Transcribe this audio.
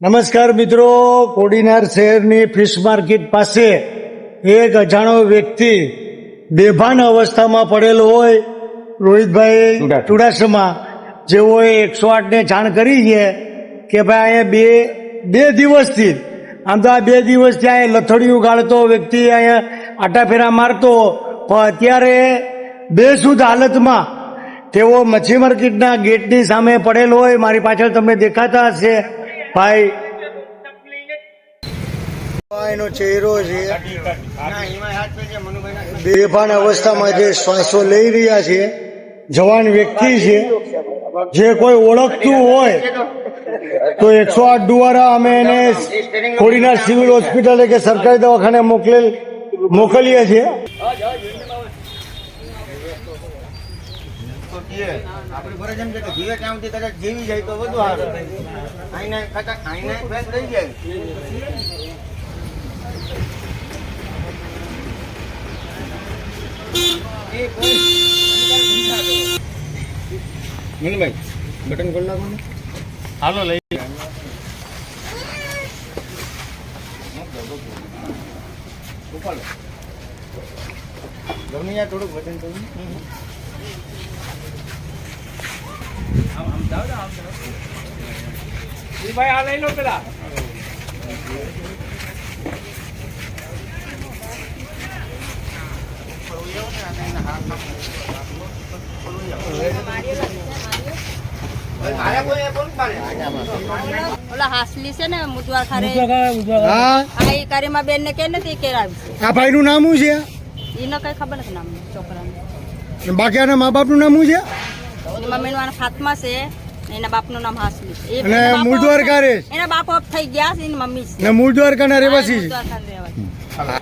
નમસ્કાર મિત્રો કોડીનાર શહેરની ફિશ માર્કેટ પાસે એક અજાણો વ્યક્તિ બેભાન અવસ્થામાં પડેલો હોય. રોહિતભાઈ ચુડાસમા. જેઓએ એકસો આઠને જાણ કરી છે કે ભાઈ અહીંયા બે બે દિવસથી આમ તો આ બે દિવસથી અહીંયા લથડિયું ગાળતો વ્યક્તિ અહીંયા આટાફેરા મારતો પણ અત્યારે બેસુદ હાલતમાં તેઓ મચ્છી માર્કેટના ગેટની સામે પડેલો હોય. મારી પાછળ તમને દેખાતા હશે. ભાઈ. એનો ચહેરો છે. બેભાન અવસ્થામાં જે શ્વાસો લઈ રહ્યા છે, જવાન વ્યક્તિ છે, જે કોઈ ઓળખતું હોય, તો એકસો આઠ દ્વારા અમે એને કોડીનાર સિવિલ હોસ્પિટલે કે સરકારી દવાખાને મોકલેલ મોકલીએ છીએ. આપણી ફરજ એમ છે કે જીવે ત્યાં સુધી કદાચ જીવી જાય તો વધુ સારું. આઈને કદાચ આઈને ફેસ રહી જાય. નીલભાઈ બટન ખોલ નાખો ને. હાલો લઈ ગમે થોડુંક બટન ભાઈ આ લઈ લો પેલા ઓલા હાસલી છે ને મુદવાર ખારે હા? આ એ કરીમા બેન ને કે નથી કેરાવી આ ભાઈનું નામ શું છે? એને કઈ ખબર નથી નામ છોકરાને. બાકી આના મા બાપનું નામ શું છે? મમ્મી નું નામ ફાતમા છે. ને એના બાપનું નામ હાસમી. છે અને મૂળ દ્વારકા રહે એના બાપ ઓફ થઈ ગયા છે એની મમ્મી છે ને મૂળ દ્વારકાના રહેવાસી છે.